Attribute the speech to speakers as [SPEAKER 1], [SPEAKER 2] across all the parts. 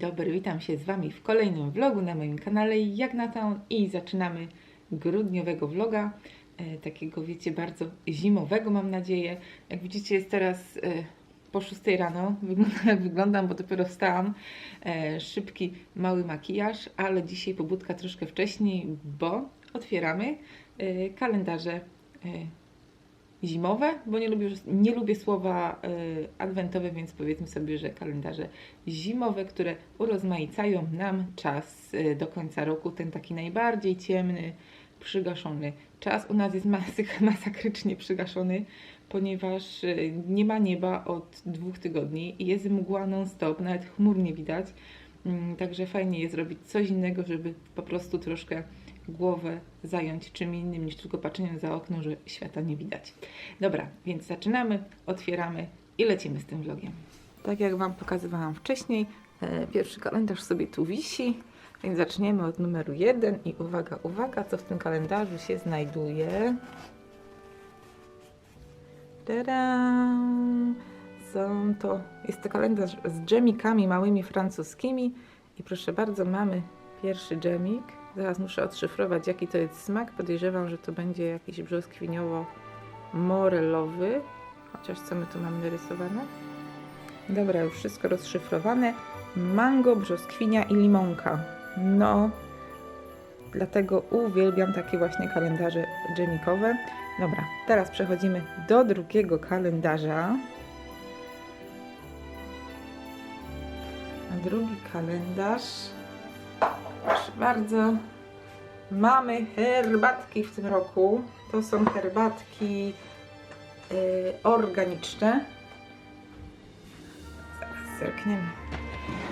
[SPEAKER 1] dobry, witam się z Wami w kolejnym vlogu na moim kanale Jagnatown i zaczynamy grudniowego vloga, e, takiego wiecie bardzo zimowego mam nadzieję. Jak widzicie jest teraz e, po 6 rano, wygląda jak wyglądam, bo dopiero wstałam. E, szybki, mały makijaż, ale dzisiaj pobudka troszkę wcześniej, bo otwieramy e, kalendarze e, zimowe, bo nie lubię, nie lubię słowa y, adwentowe, więc powiedzmy sobie, że kalendarze zimowe, które urozmaicają nam czas y, do końca roku, ten taki najbardziej ciemny, przygaszony czas. U nas jest masyk, masakrycznie przygaszony, ponieważ y, nie ma nieba od dwóch tygodni i jest mgła non-stop, nawet chmur nie widać. Mm, Także fajnie jest robić coś innego, żeby po prostu troszkę głowę zająć czym innym niż tylko patrzeniem za okno, że świata nie widać. Dobra, więc zaczynamy, otwieramy i lecimy z tym vlogiem. Tak jak Wam pokazywałam wcześniej, e, pierwszy kalendarz sobie tu wisi, więc zaczniemy od numeru 1 i uwaga, uwaga, co w tym kalendarzu się znajduje. Tada! Są to, jest to kalendarz z dżemikami małymi francuskimi i proszę bardzo, mamy pierwszy dżemik. Zaraz muszę odszyfrować, jaki to jest smak. Podejrzewam, że to będzie jakiś brzoskwiniowo-morelowy. Chociaż co my tu mamy narysowane? Dobra, już wszystko rozszyfrowane. Mango, brzoskwinia i limonka. No, dlatego uwielbiam takie właśnie kalendarze dżemikowe. Dobra, teraz przechodzimy do drugiego kalendarza. A drugi kalendarz bardzo. Mamy herbatki w tym roku. To są herbatki y, organiczne. Zaraz zerkniemy.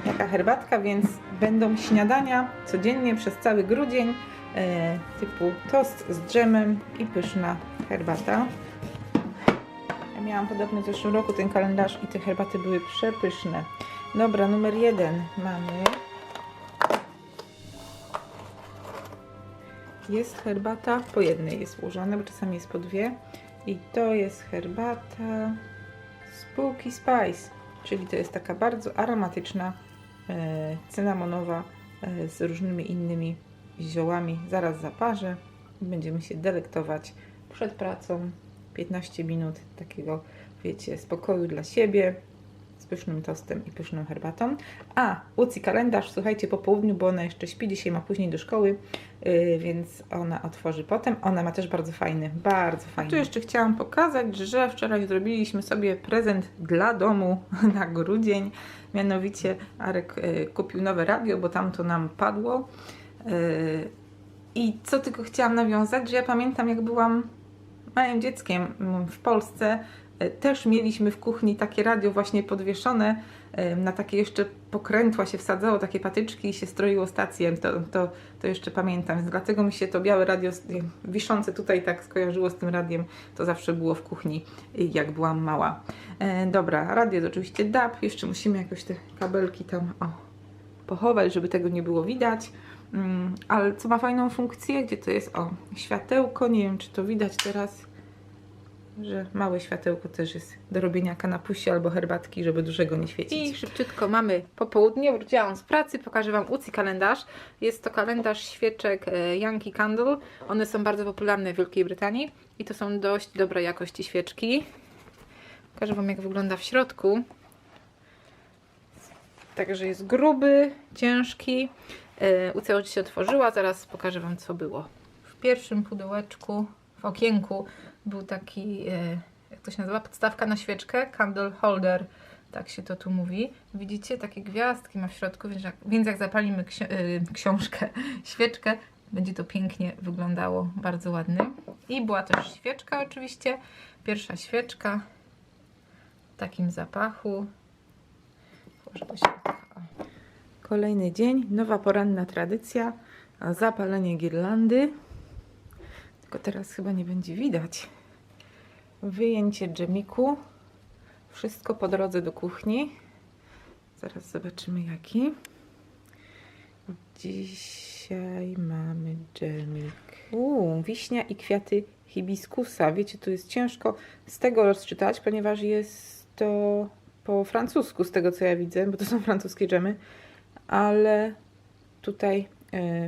[SPEAKER 1] Jaka herbatka, więc będą śniadania codziennie przez cały grudzień. y, typu tost z dżemem i pyszna herbata. Ja miałam podobny w zeszłym roku ten kalendarz i te herbaty były przepyszne. Dobra, numer jeden mamy. Jest herbata, po jednej jest ułożona, bo czasami jest po dwie. I to jest herbata Spooky Spice, czyli to jest taka bardzo aromatyczna, e, cynamonowa e, z różnymi innymi ziołami. Zaraz zaparzę i będziemy się delektować przed pracą. 15 minut takiego, wiecie, spokoju dla siebie pysznym tostem i pyszną herbatą. A, Łucji kalendarz, słuchajcie, po południu, bo ona jeszcze śpi, dzisiaj ma później do szkoły, yy, więc ona otworzy potem. Ona ma też bardzo fajny, bardzo fajny. Tu jeszcze chciałam pokazać, że wczoraj zrobiliśmy sobie prezent dla domu na grudzień. Mianowicie Arek yy, kupił nowe radio, bo tamto nam padło. Yy, I co tylko chciałam nawiązać, że ja pamiętam jak byłam małym dzieckiem w Polsce, też mieliśmy w kuchni takie radio właśnie podwieszone, e, na takie jeszcze pokrętła się wsadzało, takie patyczki i się stroiło stację, to, to, to jeszcze pamiętam, dlatego mi się to białe radio e, wiszące tutaj tak skojarzyło z tym radiem, to zawsze było w kuchni, e, jak byłam mała. E, dobra, radio to oczywiście DAB, jeszcze musimy jakoś te kabelki tam, o, pochować, żeby tego nie było widać. Mm, ale co ma fajną funkcję, gdzie to jest, o, światełko, nie wiem czy to widać teraz, że małe światełko też jest do robienia kanapusi albo herbatki, żeby dużego nie świecić. I szybciutko mamy popołudnie, wróciłam z pracy, pokażę Wam UCI kalendarz. Jest to kalendarz świeczek e, Yankee Candle. One są bardzo popularne w Wielkiej Brytanii i to są dość dobrej jakości świeczki. Pokażę Wam jak wygląda w środku. Także jest gruby, ciężki. Ucja już się otworzyła, zaraz pokażę Wam co było. W pierwszym pudełeczku, w okienku był taki, yy, jak to się nazywa, podstawka na świeczkę, candle holder, tak się to tu mówi. Widzicie, takie gwiazdki ma w środku, więc jak, więc jak zapalimy ksi- yy, książkę, świeczkę, będzie to pięknie wyglądało, bardzo ładny. I była też świeczka oczywiście, pierwsza świeczka w takim zapachu. Kolejny dzień, nowa poranna tradycja, zapalenie girlandy. Tylko teraz chyba nie będzie widać. Wyjęcie dżemiku. Wszystko po drodze do kuchni. Zaraz zobaczymy jaki. Dzisiaj mamy dżemik. Uuu, wiśnia i kwiaty hibiskusa. Wiecie, tu jest ciężko z tego rozczytać, ponieważ jest to po francusku, z tego co ja widzę, bo to są francuskie dżemy ale tutaj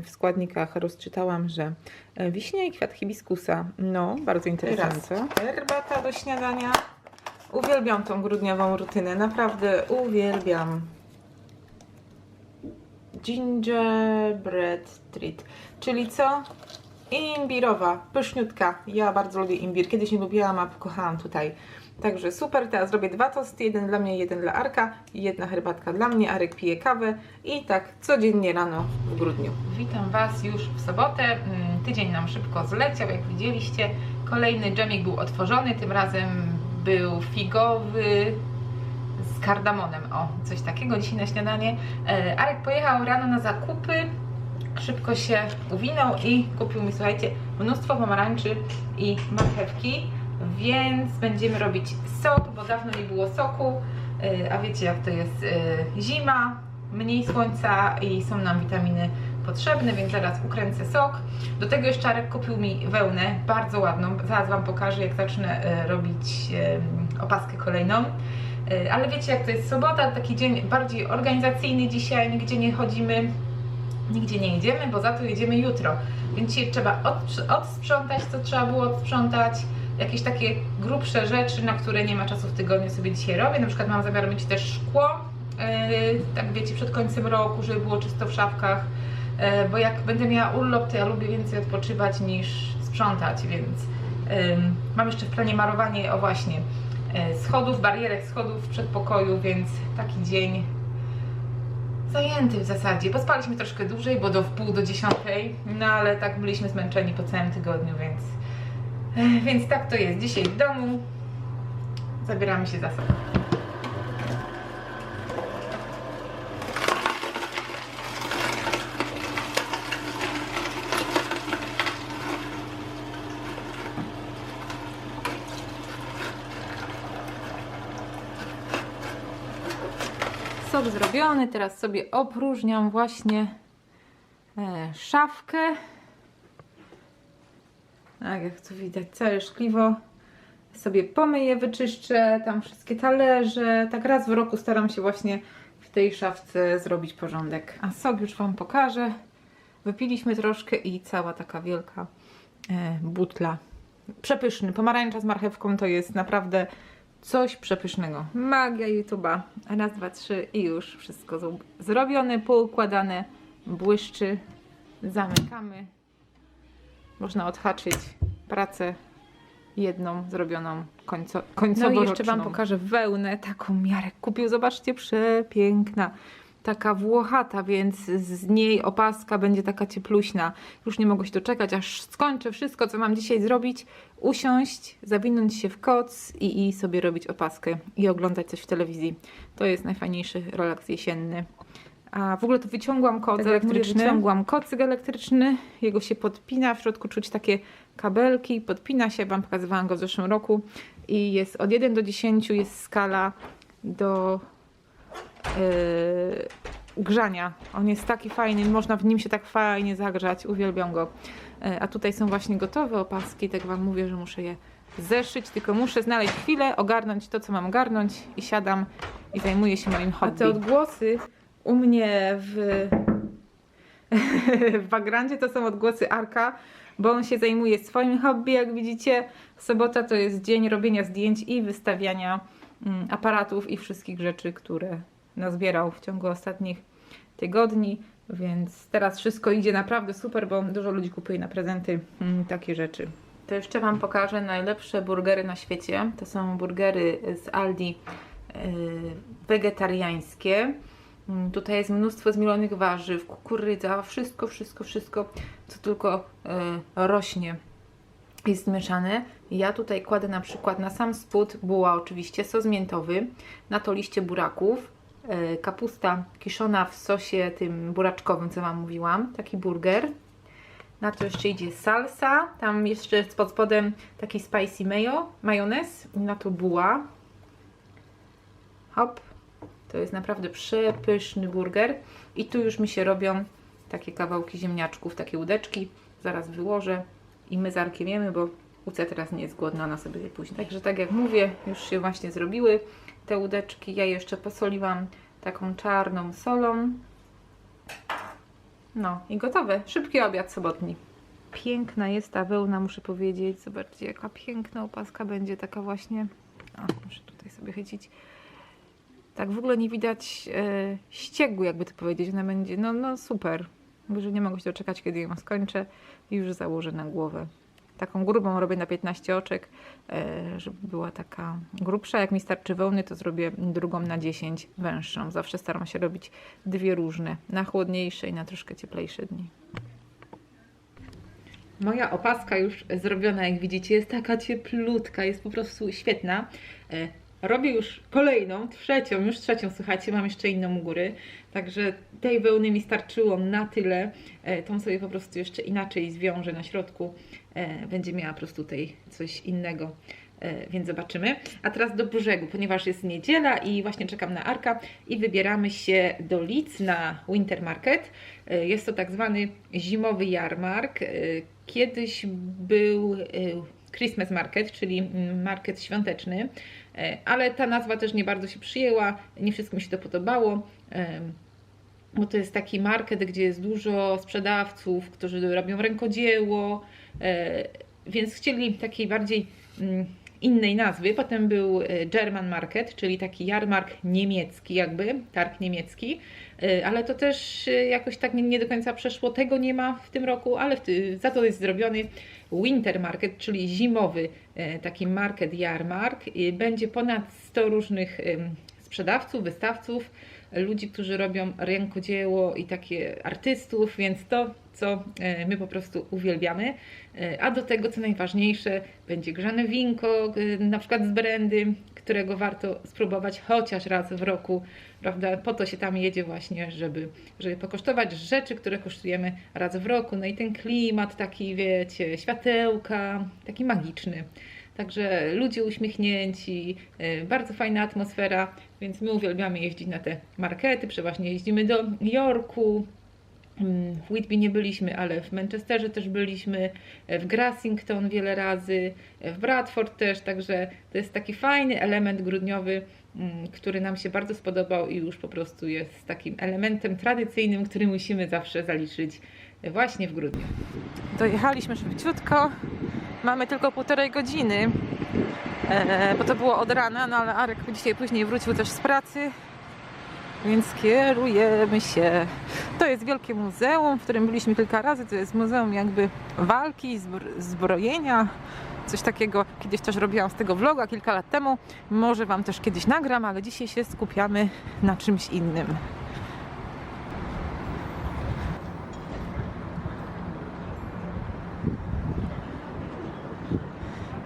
[SPEAKER 1] w składnikach rozczytałam, że e, wiśnia i kwiat hibiskusa. No, bardzo interesujące. Herbata do śniadania. Uwielbiam tą grudniową rutynę, naprawdę uwielbiam. Gingerbread treat, czyli co? Imbirowa, pyszniutka. Ja bardzo lubię imbir. Kiedyś nie lubiłam, a pokochałam tutaj. Także super, teraz zrobię dwa tosty, jeden dla mnie, jeden dla Arka, jedna herbatka dla mnie, Arek pije kawę i tak codziennie rano w grudniu. Witam Was już w sobotę. Mm, Tydzień nam szybko zleciał, jak widzieliście. Kolejny dżemik był otworzony, tym razem był figowy z kardamonem. O, coś takiego dzisiaj na śniadanie. E, Arek pojechał rano na zakupy, szybko się uwinął i kupił mi, słuchajcie, mnóstwo pomarańczy i marchewki, więc będziemy robić sok, bo dawno nie było soku, Yy, a wiecie jak to jest yy, zima, mniej słońca i są nam witaminy potrzebne, więc zaraz ukręcę sok. Do tego jeszcze Arek kupił mi wełnę, bardzo ładną, zaraz Wam pokażę jak zacznę yy, robić opaskę kolejną. Ale wiecie jak to jest sobota, taki dzień bardziej organizacyjny dzisiaj, nigdzie nie chodzimy, nigdzie nie jedziemy, bo za to jedziemy jutro. Więc dzisiaj trzeba od, odsprzątać, co trzeba było odsprzątać. Jakieś takie grubsze rzeczy, na które nie ma czasu w tygodniu sobie dzisiaj robię. Na przykład mam zamiar myć też szkło, yy, tak wiecie, przed końcem roku, żeby było czysto w szafkach. Yy, bo jak będę miała urlop, to ja lubię więcej odpoczywać niż sprzątać, więc mam jeszcze w planie marowanie, o właśnie, yy, schodów, barierek schodów w przedpokoju, więc taki dzień zajęty w zasadzie. Pospaliśmy troszkę dłużej, bo do wpół do dziesiątej, no ale tak byliśmy zmęczeni po całym tygodniu, więc, więc tak to jest. Dzisiaj w domu zabieramy się za sobą. Sok zrobiony, teraz sobie opróżniam właśnie e, szafkę. Tak, jak tu widać, całe szkliwo sobie pomyję, wyczyszczę, tam wszystkie talerze. Tak raz w roku staram się właśnie w tej szafce zrobić porządek. A sok już Wam pokażę. Wypiliśmy troszkę i cała taka wielka e, butla. Przepyszny. Pomarańcza z marchewką to jest naprawdę coś przepysznego. Magia YouTube'a. Raz, dwa, trzy i już wszystko zrobione, poukładane, błyszczy. Zamykamy. Można odhaczyć pracę jedną zrobioną końco, końcowo No i jeszcze Wam pokażę wełnę, taką Jarek kupił. Zobaczcie, przepiękna. Taka włochata, więc z niej opaska będzie taka ciepluśna. Już nie mogę się doczekać, aż skończę wszystko, co mam dzisiaj zrobić. Usiąść, zawinąć się w koc i, i sobie robić opaskę i oglądać coś w telewizji. To jest najfajniejszy relaks jesienny. A w ogóle to wyciągłam koc
[SPEAKER 2] Tak mówię,
[SPEAKER 1] elektryczny. Wyciągłam kocyk elektryczny, jego się podpina, w środku czuć takie kabelki, podpina się, Wam pokazywałam go w zeszłym roku i jest od 1 do 10 jest skala do yy, grzania. On jest taki fajny, można w nim się tak fajnie zagrzać, uwielbiam go. Yy, a tutaj są właśnie gotowe opaski, tak Wam mówię, że muszę je zeszyć, tylko muszę znaleźć chwilę, ogarnąć to, co mam ogarnąć i siadam i zajmuję się moim hobby. A te odgłosy u mnie w, w bagrandzie to są odgłosy Arka, bo on się zajmuje swoim hobby, jak widzicie. Sobota to jest dzień robienia zdjęć i wystawiania mm, aparatów i wszystkich rzeczy, które nazbierał w ciągu ostatnich tygodni, więc teraz wszystko idzie naprawdę super, bo dużo ludzi kupuje na prezenty mm, takie rzeczy. To jeszcze Wam pokażę najlepsze burgery na świecie. To są burgery z Aldi yy, wegetariańskie. Mm, Tutaj jest mnóstwo zmielonych warzyw, kukurydza, wszystko, wszystko, wszystko, co tylko e, rośnie jest mieszane. Ja tutaj kładę na przykład na sam spód buła oczywiście, sos miętowy, na to liście buraków, e, kapusta kiszona w sosie tym buraczkowym, co Wam mówiłam, taki burger. Na to jeszcze idzie salsa, tam jeszcze pod spodem taki spicy mayo, majonez, na to buła. Hop, to jest naprawdę przepyszny burger. I tu już mi się robią takie kawałki ziemniaczków, takie łódeczki. Zaraz wyłożę i my z Arkiem jemy, bo Ucia teraz nie jest głodna, ona sobie je później. Także tak jak mówię, już się właśnie zrobiły te łódeczki. Ja jeszcze posoliłam taką czarną solą. No i gotowe. Szybki obiad sobotni. Piękna jest ta wełna, muszę powiedzieć. Zobaczcie, jaka piękna opaska będzie, taka właśnie. O, muszę tutaj sobie chycić. Tak w ogóle nie widać e, ściegu, jakby to powiedzieć. Ona będzie, no, no super. Mówię, że nie mogę się doczekać, kiedy ją skończę i już założę na głowę. Taką grubą robię na 15 oczek, e, żeby była taka grubsza. Jak mi starczy wełny, to zrobię drugą na 10 węższą. Zawsze staram się robić dwie różne, na chłodniejsze i na troszkę cieplejsze dni. Moja opaska już zrobiona, jak widzicie, jest taka cieplutka, jest po prostu świetna. Robię już kolejną, trzecią, już trzecią, słuchajcie, mam jeszcze inną u góry. Także tej wełny mi starczyło na tyle. E, Tą sobie po prostu jeszcze inaczej zwiążę na środku. E, Będzie miała po prostu tutaj coś innego. E, Więc zobaczymy. A teraz do brzegu, ponieważ jest niedziela i właśnie czekam na Arka i wybieramy się do Leeds na Winter Market. Jest to tak zwany zimowy jarmark. Kiedyś był Christmas Market, czyli mm, market świąteczny, ale ta nazwa też nie bardzo się przyjęła, nie wszystkim się to podobało. Em, bo to jest taki market, gdzie jest dużo sprzedawców, którzy robią rękodzieło, e, więc chcieli takiej bardziej mm, innej nazwy. Potem był e, German Market, czyli taki jarmark niemiecki, jakby targ niemiecki, E, ale to też e, jakoś tak nie, do końca przeszło. Tego nie ma w tym roku, ale za to jest zrobiony Winter Market, czyli zimowy taki market jarmark. Będzie ponad 100 różnych sprzedawców, wystawców, ludzi, którzy robią rękodzieło i takie artystów, więc to, co e, my po prostu uwielbiamy. E, A do tego, co najważniejsze, będzie grzane winko, e, na przykład z brandy, którego warto spróbować chociaż raz w roku, prawda? Po to się tam jedzie właśnie, żeby, żeby pokosztować rzeczy, które kosztujemy raz w roku. No i ten klimat taki, wiecie, światełka, taki magiczny. Także ludzie uśmiechnięci, e, bardzo fajna atmosfera, więc my uwielbiamy jeździć na te markety. Przeważnie jeździmy do Yorku. Mm, W Whitby nie byliśmy, ale w Manchesterze też byliśmy, e, w Grassington wiele razy, e, w Bradford też, także to jest taki fajny element grudniowy, mm, który nam się bardzo spodobał i już po prostu jest takim elementem tradycyjnym, który musimy zawsze zaliczyć właśnie w grudniu. Dojechaliśmy szybciutko, mamy tylko półtorej godziny, e, bo to było od rana, no ale Arek dzisiaj później wrócił też z pracy, więc kierujemy się. To jest wielkie muzeum, w którym byliśmy kilka razy. To jest muzeum jakby walki, zbr- zbrojenia, coś takiego. Kiedyś też robiłam z tego vloga kilka lat temu. Może Wam też kiedyś nagram, ale dzisiaj się skupiamy na czymś innym.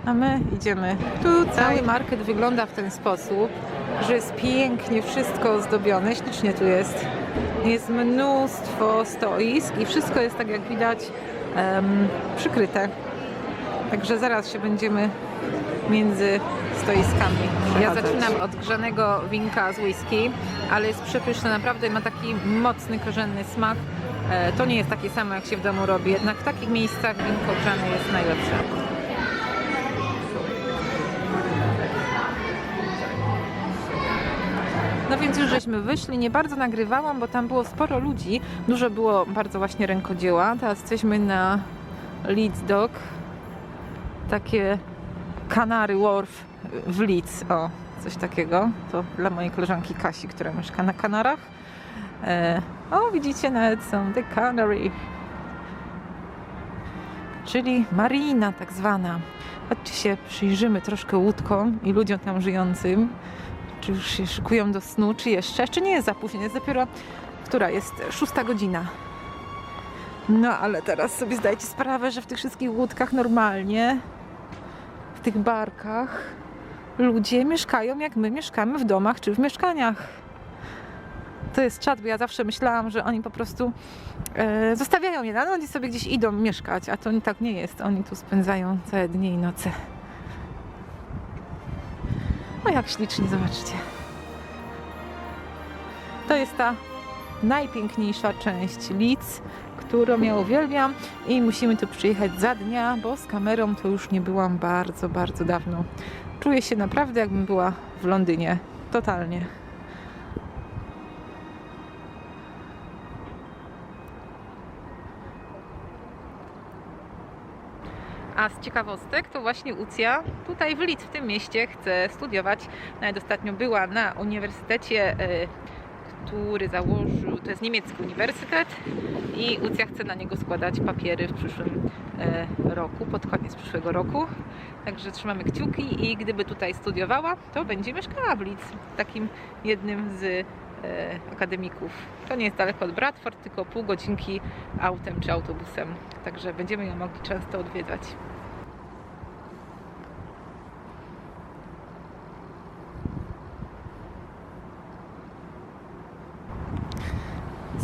[SPEAKER 1] A my idziemy tu. Cały market wygląda w ten sposób, że jest pięknie wszystko ozdobione, ślicznie tu jest. Jest mnóstwo stoisk i wszystko jest tak jak widać em, przykryte. Także zaraz się będziemy między stoiskami. Ja zaczynam od grzanego winka z whisky, ale jest przepyszne, naprawdę ma taki mocny, korzenny smak. E, To nie jest takie samo jak się w domu robi, jednak w takich miejscach winko grzane jest najlepsze. No więc już żeśmy wyszli, nie bardzo nagrywałam, bo tam było sporo ludzi, dużo było bardzo właśnie rękodzieła. Teraz jesteśmy na Leeds Dock, takie Canary Wharf w Leeds, o, coś takiego. To dla mojej koleżanki Kasi, która mieszka na Kanarach. E, o, widzicie, nawet są The Canary, czyli marina tak zwana. Chodźcie się przyjrzymy troszkę łódkom i ludziom tam żyjącym czy już się szykują do snu, czy jeszcze. Jeszcze nie jest za późno, jest dopiero, która jest szósta godzina. No ale teraz sobie zdajcie sprawę, że w tych wszystkich łódkach normalnie, w tych barkach, ludzie mieszkają jak my mieszkamy w domach czy w mieszkaniach. To jest czad, bo ja zawsze myślałam, że oni po prostu e, zostawiają je na noc i sobie gdzieś idą mieszkać, a to tak nie jest. Oni tu spędzają całe dnie i noce. O jak ślicznie, zobaczcie. To jest ta najpiękniejsza część Leeds, którą ja uwielbiam i musimy tu przyjechać za dnia, bo z kamerą to już nie byłam bardzo, bardzo dawno. Czuję się naprawdę jakbym była w Londynie. Totalnie. A z ciekawostek to właśnie Ucja tutaj w Lidz, w tym mieście chce studiować. Nawet ostatnio była na uniwersytecie, e, który założył, to jest niemiecki uniwersytet i Ucja chce na niego składać papiery w przyszłym e, roku, pod koniec przyszłego roku. Także trzymamy kciuki i gdyby tutaj studiowała, to będzie mieszkała w Lidz, takim jednym z e, akademików. To nie jest daleko od Bradford, tylko pół godzinki autem czy autobusem. Także będziemy ją mogli często odwiedzać.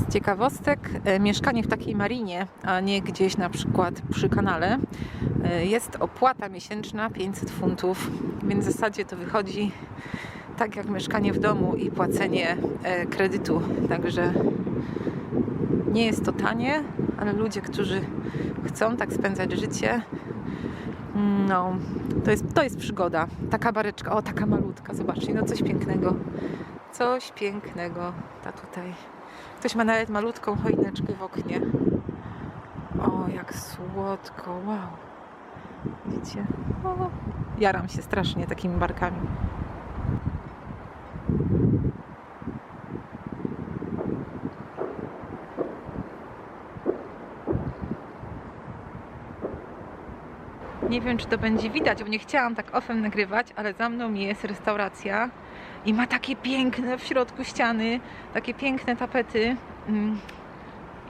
[SPEAKER 1] Z ciekawostek, e, mieszkanie w takiej marinie, a nie gdzieś na przykład przy kanale, e, jest opłata miesięczna 500 funtów, więc w zasadzie to wychodzi tak jak mieszkanie w domu i płacenie e, kredytu. Także nie jest to tanie, ale ludzie, którzy chcą tak spędzać życie, no, to jest, to jest przygoda. Taka bareczka, o taka malutka, zobaczcie, no coś pięknego. Coś pięknego. Ta tutaj. Ktoś ma nawet malutką choineczkę w oknie. O, jak słodko, wow. Widzicie? O, jaram się strasznie takimi barkami. Nie wiem, czy to będzie widać, bo nie chciałam tak ofem nagrywać, ale za mną jest restauracja i ma takie piękne w środku ściany, takie piękne tapety mm,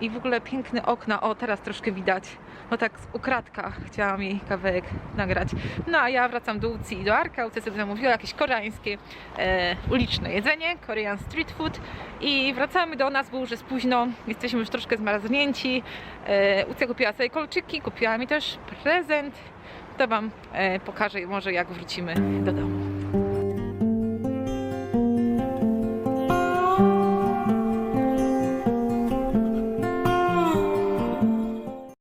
[SPEAKER 1] i w ogóle piękne okna. O, teraz troszkę widać, bo tak z ukradka chciałam jej kawałek nagrać. No a ja wracam do Ucji i do Arka. Ucja sobie zamówiła jakieś koreańskie e, uliczne jedzenie, Korean street food i wracamy do nas, bo już jest późno, jesteśmy już troszkę zmarznięci. E, kupiła sobie kolczyki, kupiła mi też prezent. To Wam e, pokażę może jak wrócimy do domu.